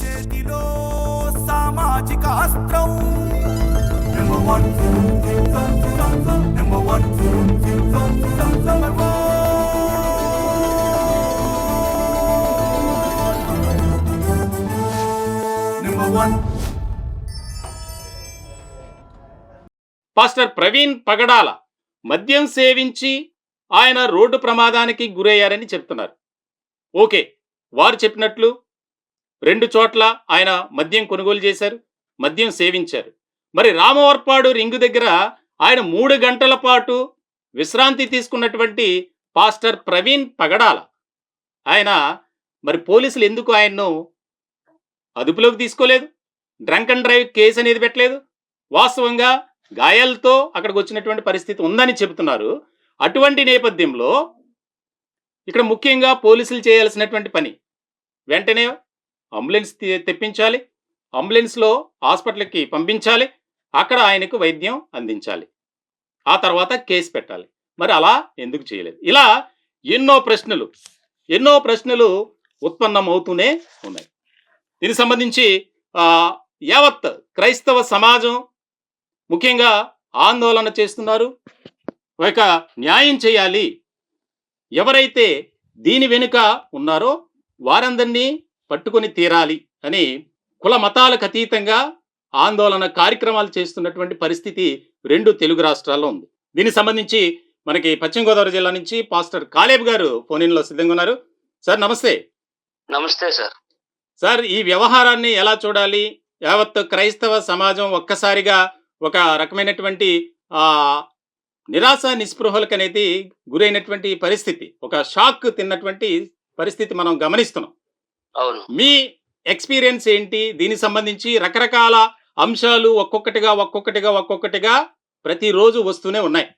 చేతిలో సామాజిక అస్త్రం. Number one number one number one pastor Praveen Pagadala మద్యం సేవించి ఆయన రోడ్డు ప్రమాదానికి గురయ్యారని చెప్తున్నారు. ఓకే వారు చెప్పినట్లు రెండు చోట్ల ఆయన మద్యం కొనుగోలు చేశారు మద్యం సేవించారు. మరి రామవర్పాడు రింగు దగ్గర ఆయన మూడు గంటల పాటు విశ్రాంతి తీసుకున్నటువంటి పాస్టర్ ప్రవీణ్ పగడాల. ఆయన మరి పోలీసులు ఎందుకు ఆయన్ను అదుపులోకి తీసుకోలేదు? డ్రంక్ అండ్ డ్రైవ్ కేసు అనేది పెట్టలేదు? వాస్తవంగా గాయాలతో అక్కడికి వచ్చినటువంటి పరిస్థితి ఉందని చెబుతున్నారు. అటువంటి నేపథ్యంలో ఇక్కడ ముఖ్యంగా పోలీసులు చేయాల్సినటువంటి పని వెంటనే అంబులెన్స్ తెప్పించాలి. అంబులెన్స్లో హాస్పిటల్కి పంపించాలి. అక్కడ ఆయనకు వైద్యం అందించాలి. ఆ తర్వాత కేసు పెట్టాలి. మరి అలా ఎందుకు చేయలేదు? ఇలా ఎన్నో ప్రశ్నలు ఎన్నో ప్రశ్నలు ఉత్పన్నమవుతూనే ఉన్నాయి. దీనికి సంబంధించి యావత్ క్రైస్తవ సమాజం ముఖ్యంగా ఆందోళన చేస్తున్నారు. ఒక న్యాయం చేయాలి. ఎవరైతే దీని వెనుక ఉన్నారో వారందరినీ పట్టుకొని తీరాలి అని కుల మతాలకు అతీతంగా ఆందోళన కార్యక్రమాలు చేస్తున్నటువంటి పరిస్థితి రెండు తెలుగు రాష్ట్రాల్లో ఉంది. దీనికి సంబంధించి మనకి పశ్చిమ గోదావరి జిల్లా నుంచి పాస్టర్ కాలేబ్ గారు ఫోన్ ఇన్లో సిద్ధంగా ఉన్నారు. సార్ నమస్తే. నమస్తే సార్. సార్ ఈ వ్యవహారాన్ని ఎలా చూడాలి? యావత్ క్రైస్తవ సమాజం ఒక్కసారిగా ఒక రకమైనటువంటి ఆ నిరాశ నిస్పృహలకు అనేది గురైనటువంటి పరిస్థితి. ఒక షాక్ తిన్నటువంటి పరిస్థితి మనం గమనిస్తున్నాం. మీ ఎక్స్పీరియన్స్ ఏంటి? దీనికి సంబంధించి రకరకాల అంశాలు ఒక్కొక్కటిగా ఒక్కొక్కటిగా ఒక్కొక్కటిగా ప్రతిరోజు వస్తూనే ఉన్నాయి.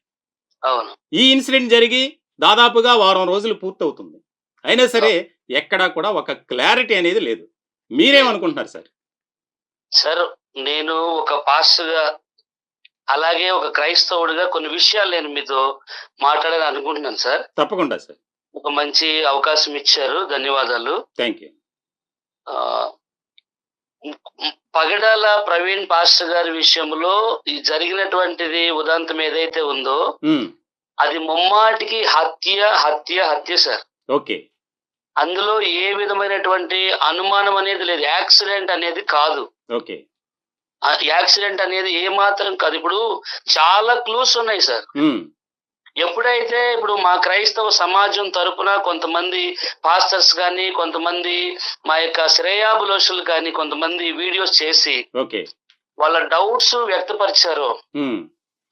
అవును. ఈ ఇన్సిడెంట్ జరిగి దాదాపుగా వారం రోజులు పూర్తవుతుంది. అయినా సరే ఎక్కడా కూడా ఒక క్లారిటీ అనేది లేదు. మీరేమనుకుంటున్నారు సార్? సార్ నేను ఒక పాస్టర్గా అలాగే ఒక క్రైస్తవుడిగా కొన్ని విషయాలు నేను మీతో మాట్లాడాలని అనుకుంటున్నాను సార్. తప్పకుండా సార్. ఒక మంచి అవకాశం ఇచ్చారు. ధన్యవాదాలు. Thank you Pagadala Praveen pastor గారి విషయంలో ఈ జరిగినటువంటిది ఉదాంతం ఏదైతే ఉందో అది ముమ్మాటికి హత్య హత్య హత్య సార్. ఓకే. అందులో ఏ విధమైనటువంటి అనుమానం అనేది లేదు. యాక్సిడెంట్ అనేది కాదు. ఓకే. యాక్సిడెంట్ అనేది ఏ మాత్రం కాదు. ఇప్పుడు చాలా క్లూస్ ఉన్నాయి సార్. ఎప్పుడైతే ఇప్పుడు మా క్రైస్తవ సమాజం తరపున కొంతమంది పాస్టర్స్ కానీ కొంతమంది మా యొక్క శ్రేయాబులోషులు కానీ కొంతమంది వీడియోస్ చేసి ఓకే. వాళ్ళ డౌట్స్ వ్యక్తపరిచారు.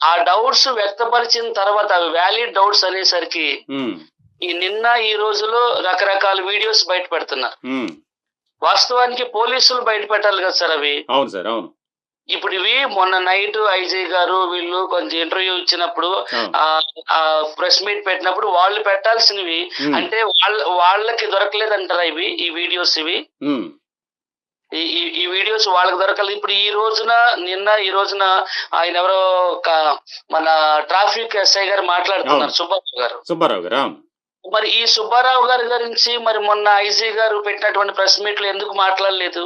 ఆ డౌట్స్ వ్యక్తపరిచిన తర్వాత అవి వ్యాలిడ్ డౌట్స్ అనేసరికి ఈ నిన్న ఈ రోజులో రకరకాల వీడియోస్ బయట పెడుతున్నారు వాస్తవానికి పోలీసులు బయట పెట్టాలి కదా సార్ అవి? అవును సార్ అవును. ఇప్పుడు ఇవి మొన్న నైట్ ఐజీ గారు వీళ్ళు కొంచెం ఇంటర్వ్యూ ఇచ్చినప్పుడు. ఆ. ప్రెస్ మీట్ పెట్టినప్పుడు వాళ్ళు పెట్టాల్సినవి అంటే వాళ్ళ వాళ్ళకి దొరకలేదంటారా ఇవి ఈ వీడియోస్ ఇవి? ఈ వీడియోస్ వాళ్ళకి దొరకలేదు. ఇప్పుడు ఈ రోజున నిన్న ఈ రోజున ఆయన ఎవరో ఒక మన ట్రాఫిక్ ఎస్ఐ గారు మాట్లాడుతున్నారు. సుబ్బారావు గారు. సుబ్బారావు గారు మరి ఈ సుబ్బారావు గారి గురించి మరి మొన్న ఐజీ గారు పెట్టినటువంటి ప్రెస్ మీట్లో ఎందుకు మాట్లాడలేదు?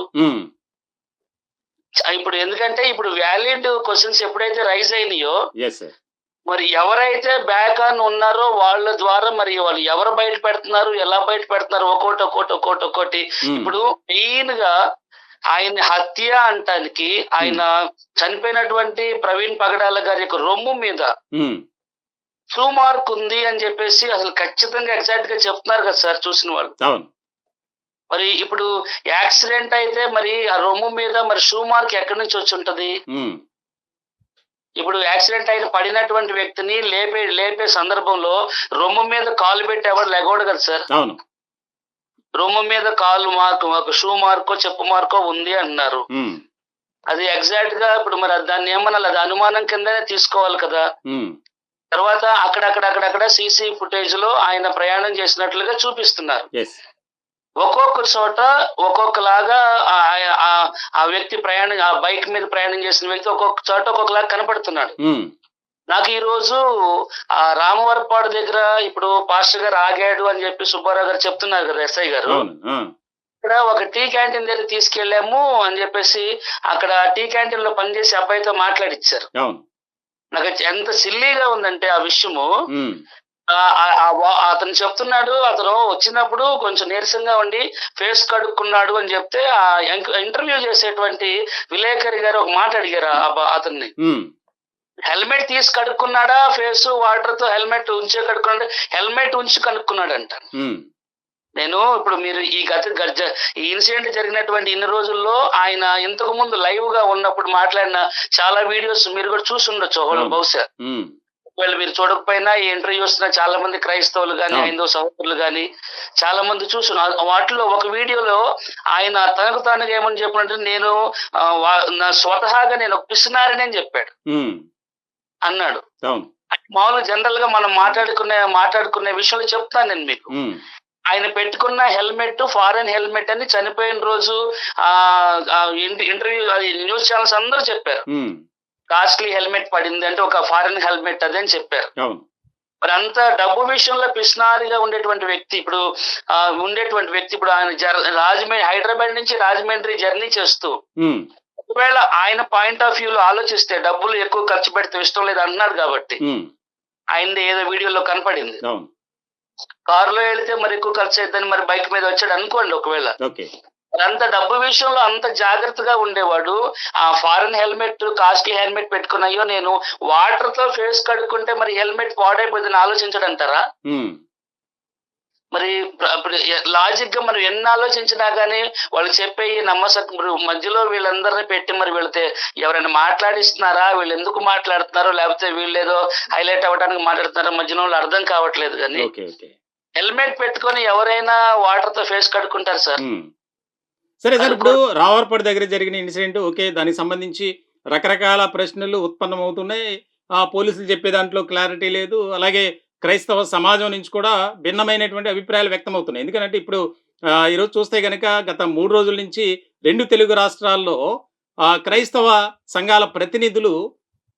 ఇప్పుడు ఎందుకంటే ఇప్పుడు వ్యాలిడ్ క్వశ్చన్స్ ఎప్పుడైతే రైజ్ అయినాయో మరి ఎవరైతే బ్యాక్ ఆన్ ఉన్నారో వాళ్ళ ద్వారా మరి వాళ్ళు ఎవరు బయట పెడుతున్నారు ఎలా బయట పెడుతున్నారు ఒక్కోటి ఒక్కోటి ఒక్కోటి ఒక్కోటి. ఉమ్, ఇప్పుడు మెయిన్గా ఆయన హత్య అంటానికి ఆయన చనిపోయినటువంటి ప్రవీణ్ పగడాల గారి యొక్క రొమ్ము మీద ఉమ్, షూ మార్క్ ఉంది అని చెప్పేసి అసలు ఖచ్చితంగా ఎగ్జాక్ట్గా చెప్తున్నారు కదా సార్ చూసిన వాళ్ళు. మరి ఇప్పుడు యాక్సిడెంట్ అయితే మరి ఆ రొమ్ము మీద మరి షూ మార్క్ ఎక్కడి నుంచి వచ్చి ఉంటది? ఇప్పుడు యాక్సిడెంట్ అయిన పడినటువంటి వ్యక్తిని లేపే లేపే సందర్భంలో రొమ్ము మీద కాలు పెట్టి ఎవరు లెగవడు కదా సార్? అవును. రొమ్ము మీద కాలు మార్కు ఒక షూ మార్కో చెప్పు మార్కో ఉంది అంటున్నారు. అది ఎగ్జాక్ట్గా ఇప్పుడు మరి దాన్ని ఏమన్నా అది అనుమానం కిందనే తీసుకోవాలి కదా. తర్వాత అక్కడక్కడ అక్కడక్కడ సీసీ ఫుటేజ్లో ఆయన ప్రయాణం చేసినట్లుగా చూపిస్తున్నారు. ఒక్కొక్క చోట ఒక్కొక్కలాగా ఆ- వ్యక్తి ప్రయాణం ఆ బైక్ మీద ప్రయాణం చేసిన వ్యక్తి ఒక్కొక్క చోట ఒక్కొక్కలాగా కనపడుతున్నాడు. నాకు ఈ రోజు ఆ రామవరపాడు దగ్గర ఇప్పుడు పాస్టర్ గారు ఆగాడు అని చెప్పి సుబ్బారావు గారు చెప్తున్నారు కదా ఎస్ఐ గారు. ఇక్కడ ఒక టీ క్యాంటీన్ దగ్గర తీసుకెళ్ళాము అని చెప్పేసి అక్కడ టీ క్యాంటీన్లో పనిచేసే అబ్బాయితో మాట్లాడిచ్చారు. నాకు ఎంత సిల్లీగా ఉందంటే ఆ విషయము. అతను చెప్తున్నాడు అతను వచ్చినప్పుడు కొంచెం నీరసంగా ఉండి ఫేస్ కడుక్కున్నాడు అని చెప్తే ఆ ఇంటర్వ్యూ చేసేటువంటి విలేకరి గారు ఒక మాట అడిగారు అతన్ని. హెల్మెట్ తీసి కడుక్కున్నాడా? ఫేస్ వాటర్తో హెల్మెట్ ఉంచే కడుక్కున్నాడు? హెల్మెట్ ఉంచి కనుక్కున్నాడంట. నేను ఇప్పుడు మీరు ఈ గత గర్జ ఈ ఇన్సిడెంట్ జరిగినటువంటి ఇన్ని రోజుల్లో ఆయన ఇంతకు ముందు లైవ్గా ఉన్నప్పుడు మాట్లాడిన చాలా వీడియోస్ మీరు కూడా చూసి ఉండొచ్చు. బహుశా. ఒకవేళ మీరు చూడకపోయినా ఈ ఇంటర్వ్యూస్ చాలా మంది క్రైస్తవులు కానీ. హైందవ సహోదరులు కానీ చాలా మంది చూస్తున్నారు వాటిలో ఒక వీడియోలో ఆయన తనకు తానుగా ఏమని చెప్పినట్టు నేను నా స్వతహాగా నేను పిసినారిని అని చెప్పాడు. అన్నాడు. మామూలుగా జనరల్గా మనం మాట్లాడుకునే మాట్లాడుకునే విషయంలో చెప్తాను నేను మీకు. ఆయన పెట్టుకున్న హెల్మెట్ ఫారెన్ హెల్మెట్ అని చనిపోయిన రోజు ఆ ఆ ఇంట- ఇంటర్వ్యూ అది న్యూస్ ఛానల్స్ అందరూ చెప్పారు. కాస్ట్లీ హెల్మెట్ పడింది అంటే ఒక ఫారెన్ హెల్మెట్ అది అని చెప్పారు. మరి అంత డబ్బు విషయంలో పిస్నారిగా ఉండేటువంటి వ్యక్తి ఇప్పుడు ఉండేటువంటి వ్యక్తి ఇప్పుడు ఆయన రాజమండ్రి హైదరాబాద్ నుంచి రాజమండ్రి జర్నీ చేస్తూ ఒకవేళ ఆయన పాయింట్ ఆఫ్ వ్యూలో ఆలోచిస్తే డబ్బులు ఎక్కువ ఖర్చు పెడితే ఇష్టం లేదు అన్నాడు కాబట్టి ఉమ్, ఆయనది ఏదో వీడియోలో కనపడింది. కారులో వెళితే మరి ఎక్కువ ఖర్చు అవుతుందని మరి బైక్ మీద వచ్చాడు అనుకోండి ఒకవేళ. మరి అంత డబ్బు విషయంలో అంత జాగ్రత్తగా ఉండేవాడు. ఆ ఫారెన్ హెల్మెట్ కాస్ట్లీ హెల్మెట్ పెట్టుకున్నాయో నేను వాటర్తో ఫేస్ కడుక్కుంటే మరి హెల్మెట్ పాడైపోతుందని ఆలోచించడంటారా? ఉమ్, మరి లాజిక్గా మనం ఎన్ని ఆలోచించినా గానీ వాళ్ళు చెప్పే ఈ నమ్మసక్ మరి మధ్యలో వీళ్ళందరినీ పెట్టి మరి వెళితే ఎవరైనా మాట్లాడిస్తున్నారా? వీళ్ళు ఎందుకు మాట్లాడుతున్నారో? లేకపోతే వీళ్ళు ఏదో హైలైట్ అవ్వడానికి మాట్లాడుతున్నారో? మధ్యలో వాళ్ళు అర్థం కావట్లేదు కానీ హెల్మెట్ పెట్టుకొని ఎవరైనా వాటర్తో ఫేస్ కడుక్కుంటారు సార్. సరే సార్ ఇప్పుడు రావర్పడి దగ్గర జరిగిన ఇన్సిడెంట్ ఓకే దానికి సంబంధించి రకరకాల ప్రశ్నలు ఉత్పన్నమవుతున్నాయి. ఆ పోలీసులు చెప్పే దాంట్లో క్లారిటీ లేదు. అలాగే క్రైస్తవ సమాజం నుంచి కూడా భిన్నమైనటువంటి అభిప్రాయాలు వ్యక్తమవుతున్నాయి. ఎందుకంటే ఇప్పుడు ఈరోజు చూస్తే కనుక గత మూడు రోజుల నుంచి రెండు తెలుగు రాష్ట్రాల్లో క్రైస్తవ సంఘాల ప్రతినిధులు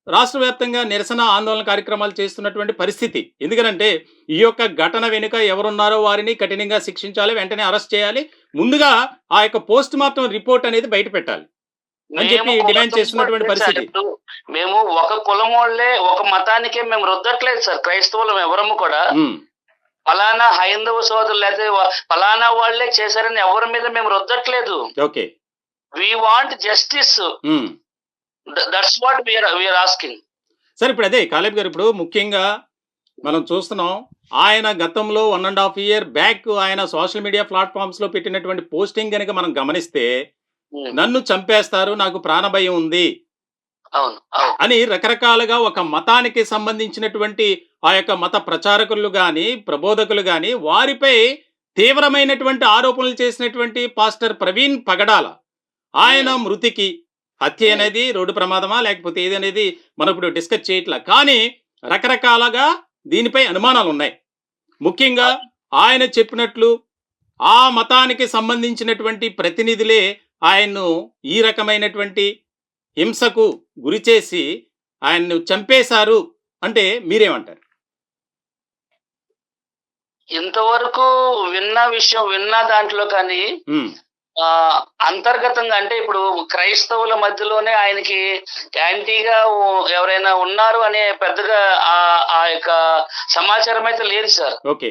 రాష్ట్ర వ్యాప్తంగా నిరసన ఆందోళన కార్యక్రమాలు చేస్తున్నటువంటి పరిస్థితి. ఎందుకనంటే ఈ యొక్క ఘటన వెనుక ఎవరున్నారో వారిని కఠినంగా శిక్షించాలి వెంటనే అరెస్ట్ చేయాలి. ముందుగా ఆ యొక్క పోస్ట్ మార్టం రిపోర్ట్ అనేది బయట పెట్టాలి. అని చెప్పి మేము డిమాండ్ చేస్తున్నటువంటి. పరిస్థితి. మేము ఒక కులం వాళ్ళే ఒక మతానికే మేము రుద్దట్లేదు సార్. క్రైస్తవులం ఎవరము కూడా. ఫలానా హైందవ సోదరులు వా- ఫలానా వాళ్ళే చేశారని ఎవరి మీద మేము రుద్దట్లేదు. Okay. We want justice. That's what we are asking సరే ఇప్పుడు అదే కాలేబ్ గారు ఇప్పుడు ముఖ్యంగా మనం చూస్తున్నాం ఆయన గతంలో one and half year back ఆయన సోషల్ మీడియా ప్లాట్ఫామ్స్లో పెట్టినటువంటి పోస్టింగ్ కనుక మనం గమనిస్తే నన్ను చంపేస్తారు నాకు ప్రాణభయం ఉంది అని రకరకాలుగా ఒక మతానికి సంబంధించినటువంటి ఆ యొక్క మత ప్రచారకులు కానీ ప్రబోధకులు కానీ వారిపై తీవ్రమైనటువంటి ఆరోపణలు చేసినటువంటి పాస్టర్ ప్రవీణ్ పగడాల. ఆయన మృతికి హత్య అనేది రోడ్డు ప్రమాదమా లేకపోతే ఏదనేది మనం ఇప్పుడు డిస్కస్ చేయట్లా. కానీ రకరకాలుగా దీనిపై అనుమానాలు ఉన్నాయి ముఖ్యంగా ఆయన చెప్పినట్లు ఆ మతానికి సంబంధించినటువంటి ప్రతినిధులే ఆయన్ను ఈ రకమైనటువంటి హింసకు గురి చేసి ఆయన్ను చంపేశారు అంటే మీరేమంటారు? ఇంతవరకు విన్న విషయం విన్న దాంట్లో కానీ అంతర్గతంగా అంటే ఇప్పుడు క్రైస్తవుల మధ్యలోనే ఆయనకి యాంటీగా ఎవరైనా ఉన్నారు అనే పెద్దగా ఆ ఆ యొక్క సమాచారం అయితే లేదు సార్. ఓకే.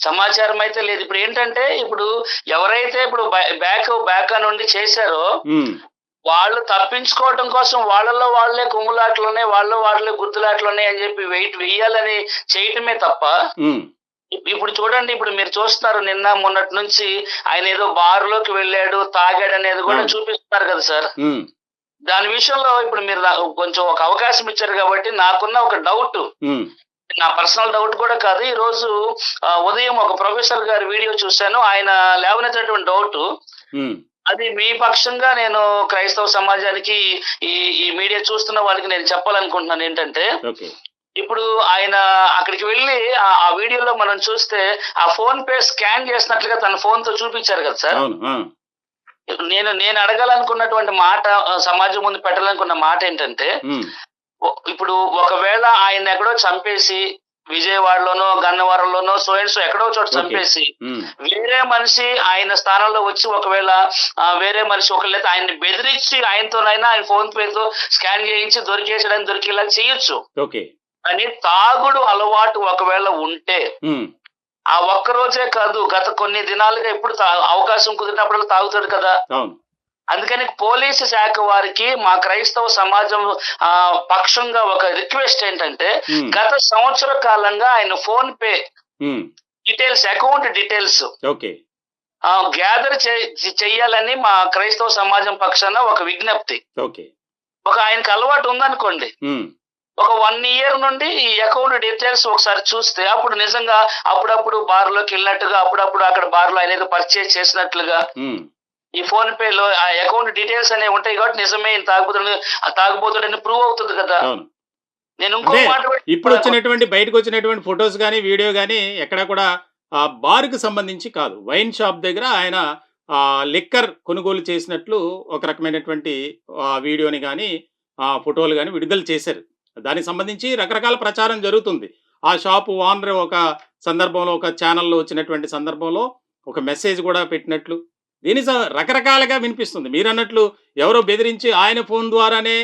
సమాచారం అయితే లేదు. ఇప్పుడు ఏంటంటే ఇప్పుడు ఎవరైతే ఇప్పుడు బ్యాక్ బ్యాక్ నుండి చేశారో వాళ్ళు తప్పించుకోవడం కోసం వాళ్ళలో వాళ్ళే కుమ్ములాట్లున్నాయి వాళ్ళ వాళ్ళే గుర్తులాట్లున్నాయి అని చెప్పి వెయిట్ వెయ్యాలని చేయటమే తప్ప ఇప్పుడు చూడండి ఇప్పుడు మీరు చూస్తున్నారు నిన్న మొన్నటి నుంచి ఆయన ఏదో బార్లోకి వెళ్ళాడు తాగాడు అనేది కూడా. చూపిస్తున్నారు కదా సార్. దాని విషయంలో ఇప్పుడు మీరు నాకు కొంచెం ఒక అవకాశం ఇచ్చారు కాబట్టి నాకున్న ఒక డౌట్ నా పర్సనల్ డౌట్ కూడా కాదు ఈ రోజు ఉదయం ఒక ప్రొఫెసర్ గారి వీడియో చూశాను ఆయన లేవనెత్తినటువంటి డౌట్ అది మీ పక్షంగా నేను క్రైస్తవ సమాజానికి ఈ ఈ మీడియా చూస్తున్న వాళ్ళకి నేను చెప్పాలనుకుంటున్నాను ఏంటంటే ఇప్పుడు ఆయన అక్కడికి వెళ్ళి ఆ వీడియోలో మనం చూస్తే ఆ ఫోన్ పే స్కాన్ చేసినట్లుగా తన ఫోన్తో చూపించారు కదా సార్? నేను నేను అడగాలనుకున్నటువంటి మాట సమాజం ముందు పెట్టాలనుకున్న మాట ఏంటంటే ఇప్పుడు ఒకవేళ ఆయన ఎక్కడో చంపేసి విజయవాడలోనో గన్నవరంలోనో సో అండ్ సో ఎక్కడో చోట. చంపేసి వేరే మనిషి ఆయన స్థానంలో వచ్చి ఒకవేళ వేరే మనిషి ఒకవేళ ఆయన్ని బెదిరించి ఆయనతోనైనా ఆయన ఫోన్ పేతో స్కాన్ చేయించి దొరికేసడానికి దొరికేలా చేయొచ్చు. ఓకే. కానీ తాగుడు అలవాటు ఒకవేళ ఉంటే ఆ ఒక్క రోజే కాదు గత కొన్ని దినాలుగా ఎప్పుడు అవకాశం కుదిరినప్పుడు తాగుతాడు కదా. అందుకని పోలీసు శాఖ వారికి మా క్రైస్తవ సమాజం ఆ, పక్షంగా ఒక రిక్వెస్ట్ ఏంటంటే గత సంవత్సర కాలంగా ఆయన PhonePe details account details okay. Gather చెయ్యాలని మా క్రైస్తవ సమాజం పక్షాన ఒక విజ్ఞప్తి. ఓకే. ఒక ఆయనకు అలవాటు ఉందనుకోండి. ఒక వన్ ఇయర్ నుండి ఈ అకౌంట్ డీటెయిల్స్ ఒకసారి చూస్తే అప్పుడు నిజంగా అప్పుడప్పుడు బార్లోకి వెళ్ళినట్టుగా అప్పుడప్పుడు అక్కడ బార్లో ఏదో పర్చేజ్ చేసినట్లుగా ఉమ్, ఈ ఫోన్ పే లో ఆ అకౌంట్ డీటెయిల్స్ అనేవి ఉంటాయి కాబట్టి నిజమే తాగుబోతుడు తాగుబోతుడని ప్రూవ్ అవుతుంది కదా. నేను ఇంకో మాట ఇప్పుడు వచ్చినటువంటి బయటకు వచ్చినటువంటి ఫొటోస్ కానీ వీడియో కానీ ఎక్కడ కూడా ఆ బార్కు సంబంధించి కాదు. వైన్ షాప్ దగ్గర ఆయన ఆ లిక్కర్ కొనుగోలు చేసినట్లు ఒక రకమైనటువంటి ఆ వీడియోని కానీ ఆ ఫోటోలు కానీ విడుదల చేశారు. దానికి సంబంధించి రకరకాల ప్రచారం జరుగుతుంది. ఆ షాపు ఓనర్ ఒక సందర్భంలో ఒక ఛానల్లో వచ్చినటువంటి సందర్భంలో ఒక మెసేజ్ కూడా పెట్టినట్లు. దీని రకరకాలుగా వినిపిస్తుంది. మీరు అన్నట్లు ఎవరో బెదిరించి ఆయన ఫోన్ ద్వారానే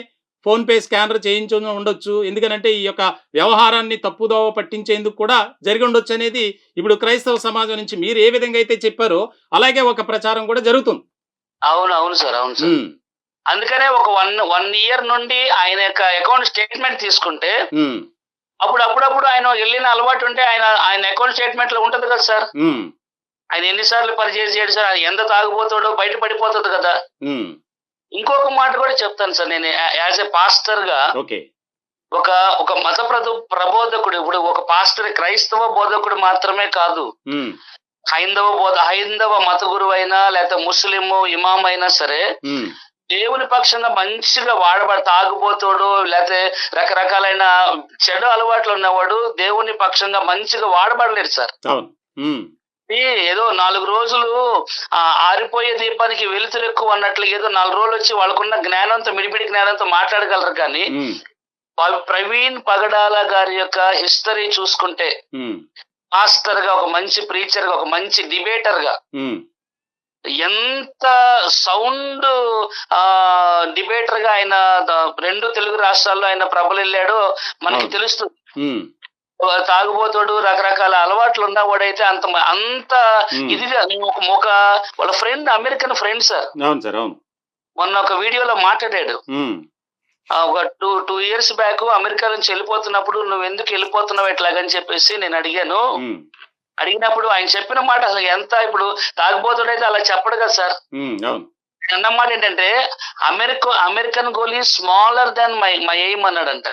ఫోన్ పే స్కానర్ చేయించు ఉండొచ్చు. ఎందుకనంటే ఈ యొక్క వ్యవహారాన్ని తప్పుదోవ పట్టించేందుకు కూడా జరిగి ఉండొచ్చు అనేది ఇప్పుడు క్రైస్తవ సమాజం నుంచి మీరు ఏ విధంగా అయితే చెప్పారో అలాగే ఒక ప్రచారం కూడా జరుగుతుంది. అవును అవును సార్ అవును సార్. అందుకనే ఒక వన్ వన్ ఇయర్ నుండి ఆయన యొక్క అకౌంట్ స్టేట్మెంట్ తీసుకుంటే అప్పుడు అప్పుడప్పుడు ఆయన వెళ్ళిన అలవాటు ఉంటే ఆయన ఆయన అకౌంట్ స్టేట్మెంట్లో ఉంటది కదా సార్? ఆయన ఎన్నిసార్లు పర్చేజ్ చేయడు సార్? ఆయన ఎంత తాగుబోతాడో బయట పడిపోతుంది కదా? ఇంకొక మాట కూడా చెప్తాను సార్ నేను యాజ్ ఎ పాస్టర్గా ఒక ఒక మత ప్రబోధకుడు ఇప్పుడు ఒక పాస్టర్ క్రైస్తవ బోధకుడు మాత్రమే కాదు. హైందవ బోధ హైందవ మత గురువు అయినా లేకపోతే ముస్లిం ఇమాం అయినా సరే దేవుని పక్షంగా మంచిగా వాడబడ తాగుబోతాడు లేకపోతే రకరకాలైన చెడు అలవాట్లు ఉన్నవాడు దేవుని పక్షంగా మంచిగా వాడబడలేడు సార్. ఏదో నాలుగు రోజులు ఆ ఆరిపోయే దీపానికి వెలుతురు ఎక్కువ అన్నట్లు ఏదో నాలుగు రోజులు వచ్చి వాళ్ళకున్న జ్ఞానంతో మిడిమిడి జ్ఞానంతో మాట్లాడగలరు కానీ ప్రవీణ్ పగడాల గారి యొక్క హిస్టరీ చూసుకుంటే మాస్టర్గా ఒక మంచి ప్రీచర్గా ఒక మంచి డిబేటర్గా ఎంత సౌండ్ ఆ డిబేటర్గా ఆయన రెండు తెలుగు రాష్ట్రాల్లో ఆయన ప్రబలెళ్ళాడో మనకి. తెలుస్తుంది. తాగుబోతాడు రకరకాల అలవాట్లు ఉన్నవాడైతే అంత అంత నేను ఒక వాళ్ళ ఫ్రెండ్ అమెరికన్ ఫ్రెండ్ సార్. అవును సార్ అవును. మొన్న ఒక వీడియోలో మాట్లాడాడు. ఒక two two years back America నుంచి వెళ్ళిపోతున్నప్పుడు నువ్వు ఎందుకు వెళ్ళిపోతున్నావు ఎట్లాగని చెప్పేసి నేను అడిగాను. అడిగినప్పుడు ఆయన చెప్పిన మాట అసలు ఎంత ఇప్పుడు తాగుబోతుడైతే అలా చెప్పడు కదా సార్. ఉమ్, అవును. అన్న మాట ఏంటంటే అమెరికా అమెరికన్ గోల్ ఈ smaller than my my aim అన్నాడంట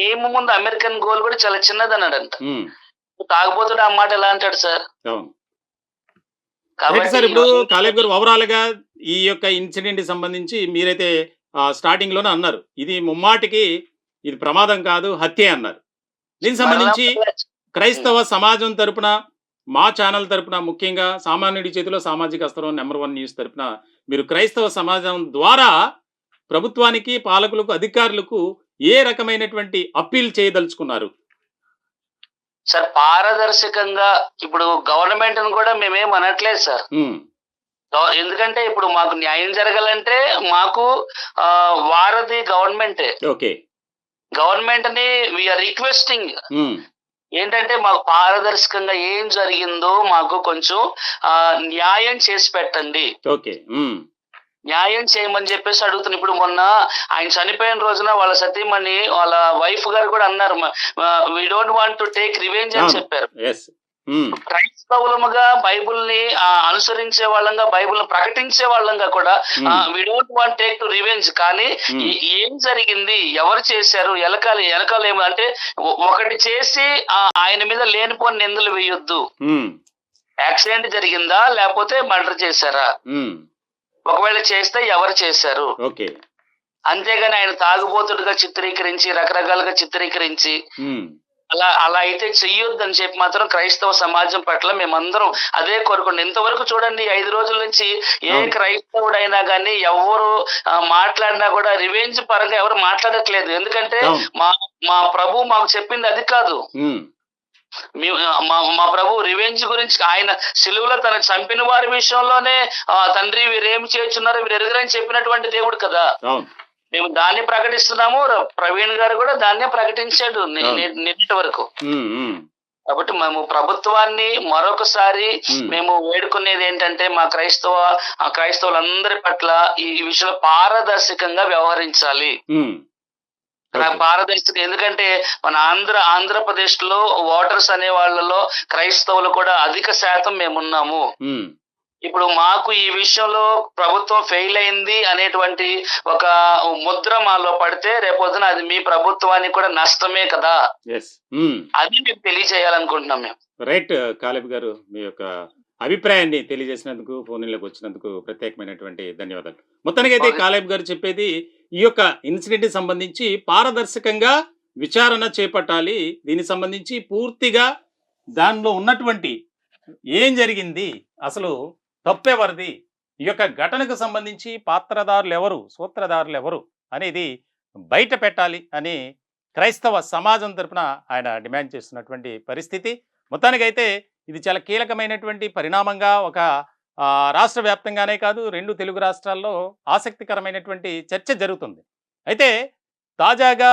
ఎయిమ్ ముందు అమెరికన్ గోల్ కూడా చాలా చిన్నది అన్నాడంట తాగుబోతుడు ఆ మాట ఎలా అంటాడు సార్? రైట్ సార్ ఇప్పుడు కాలేబ్ గారు ఓవరాల్గా ఈ యొక్క ఇన్సిడెంట్ సంబంధించి మీరైతే స్టార్టింగ్లోనే అన్నారు. ఇది ముమ్మాటికి ఇది ప్రమాదం కాదు హత్య అన్నారు. దీనికి సంబంధించి క్రైస్తవ సమాజం తరపున మా ఛానల్ తరపున ముఖ్యంగా సామాన్యుడి చేతిలో సామాజిక అస్త్రం నెంబర్ వన్ న్యూస్ తరపున మీరు క్రైస్తవ సమాజం ద్వారా ప్రభుత్వానికి పాలకులకు అధికారులకు ఏ రకమైనటువంటి అప్పీల్ చేయదలుచుకున్నారు? సార్ పారదర్శకంగా ఇప్పుడు గవర్నమెంట్ కూడా మేమేం అనట్లేదు సార్. ఎందుకంటే ఇప్పుడు మాకు న్యాయం జరగాలంటే మాకు ఆ, వారధి గవర్నమెంటే. ఓకే. గవర్నమెంట్ని వీఆర్ రిక్వెస్టింగ్ ఏంటంటే మాకు పారదర్శకంగా ఏం జరిగిందో మాకు కొంచెం ఆ, న్యాయం చేసి పెట్టండి. ఓకే న్యాయం చేయమని చెప్పేసి అడుగుతున్నా. ఇప్పుడు మొన్న ఆయన చనిపోయిన రోజున వాళ్ళ సతీమణి వాళ్ళ వైఫ్ గారు కూడా అన్నారు we don't want to take revenge అని. చెప్పారు. క్రైస్తవులముగా బైబుల్ని అనుసరించే వాళ్ళంగా బైబుల్ ప్రకటించే వాళ్ళంగా కూడా we don't want take to revenge కానీ ఏం జరిగింది? ఎవరు చేశారు? ఎలకాలి ఏమో అంటే ఒకటి చేసి ఆయన మీద లేనిపోని నిందలు వేయొద్దు. యాక్సిడెంట్ జరిగిందా? లేకపోతే మర్డర్ చేశారా? ఒకవేళ చేస్తే ఎవరు చేశారు? అంతేగాని ఆయన తాగుబోతుడుగా చిత్రీకరించి రకరకాలుగా చిత్రీకరించి అలా అలా అయితే చెయ్యొద్దని చెప్పి మాత్రం క్రైస్తవ సమాజం పట్ల మేమందరం అదే కోరుకుంటాం ఇంతవరకు చూడండి ఐదు రోజుల నుంచి ఏ. క్రైస్తవుడైనా కానీ ఎవరు మాట్లాడినా కూడా రివెంజ్ పరంగా ఎవరు మాట్లాడట్లేదు. ఎందుకంటే. మా మా ప్రభు మాకు చెప్పింది అది కాదు. మీ- ప్రభు రివెంజ్ గురించి ఆయన సిలువలో తన చంపిన వారి విషయంలోనే తండ్రి వీరేం చేస్తున్నారు వీరు ఎరుగరని చెప్పినటువంటి దేవుడు కదా. మేము దాన్ని ప్రకటిస్తున్నాము ప్రవీణ్ గారు కూడా దాన్నే ప్రకటించాడు నిన్నటి వరకు. కాబట్టి మేము ప్రభుత్వాన్ని మరొకసారి. మేము వేడుకునేది ఏంటంటే మా క్రైస్తవ ఆ క్రైస్తవులందరి పట్ల ఈ విషయంలో పారదర్శకంగా వ్యవహరించాలి. పారదర్శక ఎందుకంటే మన ఆంధ్ర ఆంధ్రప్రదేశ్లో ఓటర్స్ అనే వాళ్ళలో క్రైస్తవులు కూడా అధిక శాతం మేమున్నాము. ఇప్పుడు మాకు ఈ విషయంలో ప్రభుత్వం ఫెయిల్ అయింది అనేటువంటి ఒక ముద్ర మాలో పడితే రేపొద్దున అది మీ ప్రభుత్వానికి కూడా నష్టమే కదా. ఉమ్. అది మేము తెలియజేయాలనుకుంటున్నాం మేము. రైట్ కాలేబ్ గారు. మీ యొక్క అభిప్రాయాన్ని తెలియజేసినందుకు ఫోన్లోకి వచ్చినందుకు ప్రత్యేకమైనటువంటి ధన్యవాదాలు. మొత్తానికి అయితే కాలేబ్ గారు చెప్పేది ఈ యొక్క ఇన్సిడెంట్ సంబంధించి పారదర్శకంగా విచారణ చేపట్టాలి. దీనికి సంబంధించి పూర్తిగా దానిలో ఉన్నటువంటి ఏం జరిగింది అసలు తప్పెవరిది? ఈ యొక్క ఘటనకు సంబంధించి పాత్రదారులు ఎవరు సూత్రధారులు ఎవరు అనేది బయట పెట్టాలి అని క్రైస్తవ సమాజం తరపున ఆయన డిమాండ్ చేస్తున్నటువంటి పరిస్థితి. మొత్తానికైతే ఇది చాలా కీలకమైనటువంటి పరిణామంగా ఒక రాష్ట్ర వ్యాప్తంగానే కాదు రెండు తెలుగు రాష్ట్రాల్లో ఆసక్తికరమైనటువంటి చర్చ జరుగుతుంది. అయితే తాజాగా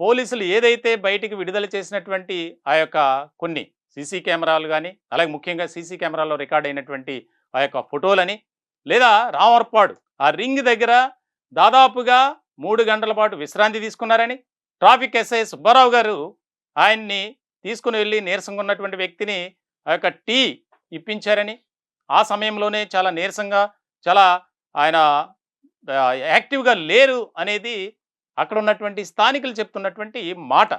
పోలీసులు ఏదైతే బయటికి విడుదల చేసినటువంటి ఆ యొక్క కొన్ని సీసీ కెమెరాలు కానీ అలాగే ముఖ్యంగా సీసీ కెమెరాలో రికార్డ్ అయినటువంటి ఆ యొక్క ఫోటోలని లేదా రావర్పాడు ఆ రింగ్ దగ్గర దాదాపుగా మూడు గంటల పాటు విశ్రాంతి తీసుకున్నారని ట్రాఫిక్ ఎస్ఐ సుబ్బారావు గారు ఆయన్ని తీసుకుని వెళ్ళి నీరసంగా ఉన్నటువంటి వ్యక్తిని ఆ యొక్క టీ ఇప్పించారని ఆ సమయంలోనే చాలా నీరసంగా చాలా ఆయన యాక్టివ్గా లేరు అనేది అక్కడ ఉన్నటువంటి స్థానికులు చెప్తున్నటువంటి మాట.